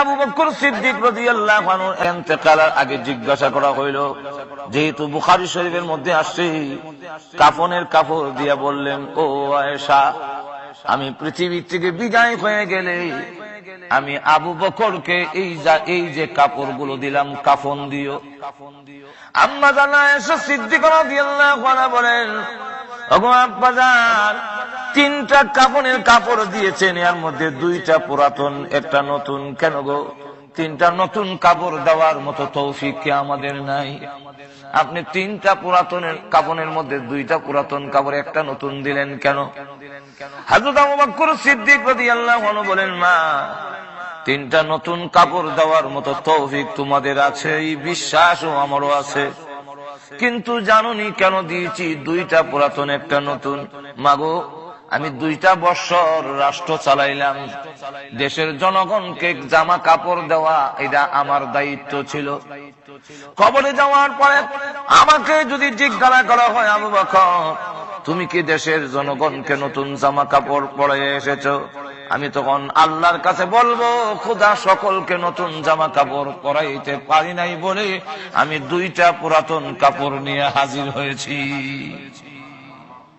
আবু বকর সিদ্দিক রাদিয়াল্লাহু আনহু ইন্তেকালের আগে জিজ্ঞাসা করা হইল, যেহেতু বুখারী শরীফের মধ্যে আসছে, কাফনের কাপড় দিয়া বললেন, ও আয়েশা, আমি পৃথিবী থেকে বিদায় হয়ে গেলে আমি আবু বকরকে এই যা, এই যে কাপড়গুলো দিলাম, কাফন দিও। আম্মা জানা এসে সিদ্দিক বলেন আব্বাজান তিনটা কাপড়ের কাপড় দিয়েছেন, এর মধ্যে দুইটা পুরাতন, একটা নতুন। কেন গো? তিনটা নতুন কাপড় দেওয়ার মতো তৌফিক কি আমাদের নাই? আপনি তিনটা পুরাতনের কাপড়ের মধ্যে দুইটা পুরাতন কাপড়, একটা নতুন দিলেন কেন? হাজরত আবু সিদ্দিক রাদিয়াল্লাহু আনহু বলেন, মা, তিনটা নতুন কাপড় দেওয়ার মতো তৌফিক তোমাদের আছে, এই বিশ্বাসও আমারও আছে। কিন্তু জানুনি কেন দিয়েছি? দুইটা পুরাতন, একটা নতুন। মাগো আমি দুইটা বছর রাষ্ট্র চালাইলাম। দেশের জনগণকে জামা কাপড় দেওয়া, এটা আমার দায়িত্ব ছিল। কবরে যাওয়ার পরে আমাকে যদি জিজ্ঞাসা করা হয় বকর, তুমি কি দেশের জনগণকে নতুন জামা কাপড় পরে এসেছ? আমি তখন আল্লাহর কাছে বলব, খুদা সকলকে নতুন জামা কাপড় পরাইতে পারি নাই বলে আমি দুইটা পুরাতন কাপড় নিয়ে হাজির হয়েছি।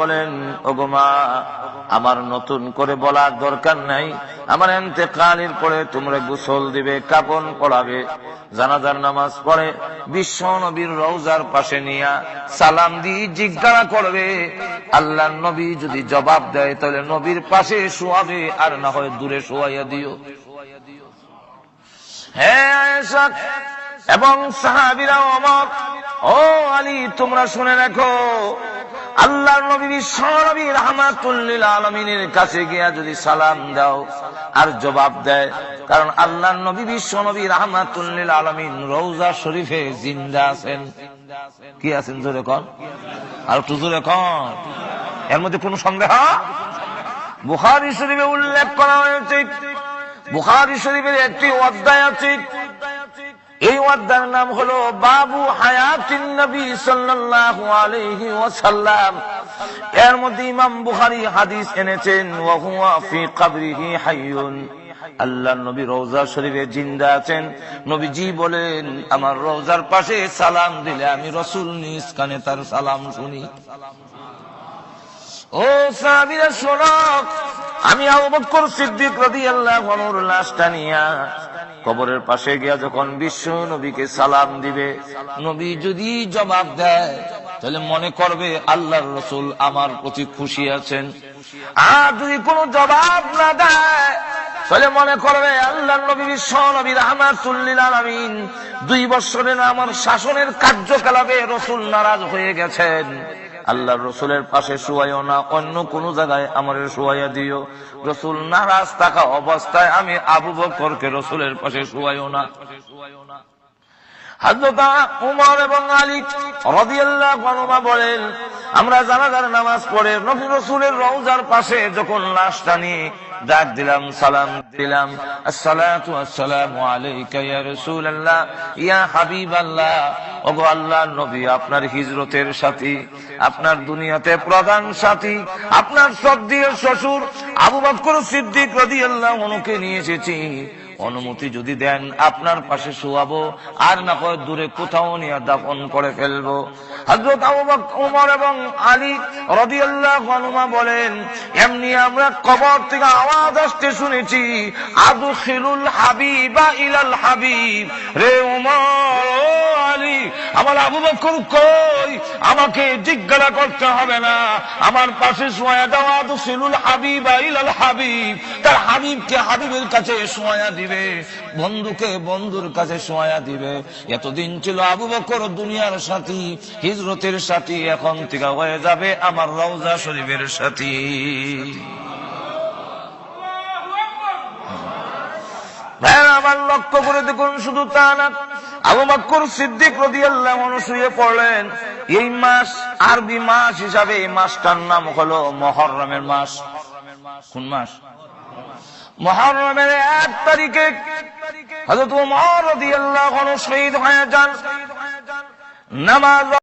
বলেন, ওগো মা, আমার নতুন করে বলার দরকার নাই। আমার ইন্তেকালের পরে তোমরা গোসল দিবে, কাপন জানাজার নামাজ পড়ে, বিশ্ব নবীর রওজার পাশে নিয়া সালাম দিয়ে জিজ্ঞাসা করবে আল্লাহ নবী যদি জবাব দেয়, তাহলে নবীর পাশে শোয়াবে, আর না হয় দূরে শোয়াইয়া দিও। হ্যাঁ এবং সাহাবিরা অমর ও আলী, তোমরা শুনে রাখো। আল্লাহর নবী বিশ্বনবী রহমাতুল্লিল আলমিনের কাছে গিয়া যদি সালাম দাও আর জবাব দেয়, কারণ আল্লাহর নবী বিশ্বনবী রহমাতুল্লিল আলমিন রৌজা শরীফে জিন্দা আছেন। কি আছেন জোরে কন? আর একটু জোরে কন। এর মধ্যে কোন সন্দেহ? বুখারি শরীফে উল্লেখ করা হয়েছে। বুখারি শরীফের একটি অধ্যায় আছে। এই অধ্যায়ের নাম হলো বাবু হায়াতিন নবী সাল্লাল্লাহু আলাইহি ওয়াসাল্লাম। এর মধ্যে ইমাম বুখারী হাদিস এনেছেন, ওয়া হুয়া ফি কবরিহি হাইয়ুন। আল্লাহ নবী রওজা শরীফে জিন্দা আছেন। নবীজি বলেন, আমার রওজার পাশে সালাম দিলে আমি রসুল নিজ কানে তার সালাম শুনি। ও সাহাবীরা, শোনো, আমি আবু বকর সিদ্দিক রাদিয়াল্লাহু আনহুর লাশটা নিয়া কবরের পাশে গিয়া যখন বিশ্ব নবীকে সালাম দিবে, নবী যদি জবাব দেয়, তাহলে মনে করবে আল্লাহর রসুল আমার প্রতি খুশি আছেন। আর যদি কোনো জবাব না দেয়, তাহলে মনে করবে আল্লাহ নবী বিশ্ব নবী রহমাতুল্লিল আলামিন দুই বছরের আমার শাসনের কার্যকলাপে রসুল নারাজ হয়ে গেছেন। আল্লাহর রসুলের পাশে শুয়াইও না, অন্য কোন জায়গায় আমার শুয়াইয়া দিও। রসুল নারাজ থাকা অবস্থায় আমি আবু বকরকে রসুলের পাশে শুয়াইও না। হাজরতা উমর এবং আলী রাদিয়াল্লাহু বলেন আমরা জানাজার নামাজ পড়ে, নবী রসুলের রওজার পাশে যখন লাশটা নিয়ে ডাক দিলাম, সালাম দিলাম। আসসালাতু আসসালামু আলাইকা ইয়া রাসূলুল্লাহ, ইয়া হাবিবাল্লাহ। ওগো আল্লাহর নবী, আপনার হিজরতের সাথী, আপনার দুনিয়াতে প্রধান সাথী, আপনার সব দিয়ে শ্বশুর আবু বকর সিদ্দিক রাদিয়াল্লাহু আনহুকে নিয়ে এসেছি। অনুমতি যদি দেন, আপনার পাশে শোয়াবো, আর না হয় দূরে কোথাও নিয়ে দাফন করে ফেলব। উমর এবং আলী বলেন, এমনি আমরা কবর থেকে আওয়াজ আসতে শুনেছি আদু হাবিবা ইলাল হাবিব। রে উমর! আমার আবু বকর কই? আমাকে জিজ্ঞাসা করতে হবে না। আমার পাশে সোয়া দাও আদু খিলুল হাবিবা, ইলাল হাবিব। তার হাবিবকে হাবিবের কাছে শোয়া দিবে, বন্ধুকে বন্ধুর কাছে শোয়া দিবে। এতদিন ছিল আবু বকর দুনিয়ার সাথী, হিজরতের সাথী, এখন থেকে হয়ে যাবে আমার রওজা শরীফের সাথী। আমার লক্ষ্য করে দেখুন শুধু তা না। আবু বকর সিদ্দিক রাদিয়াল্লাহু শুয়ে পড়লেন। এই মাস আরবি মাস হিসাবে এই মাসটার নাম হলো মহররমের মাস। কোন মাস? মহরমের এক তারিখে হযরত ওমর রাদিয়াল্লাহু আনহু শহীদ হয়ে যান। নামাজ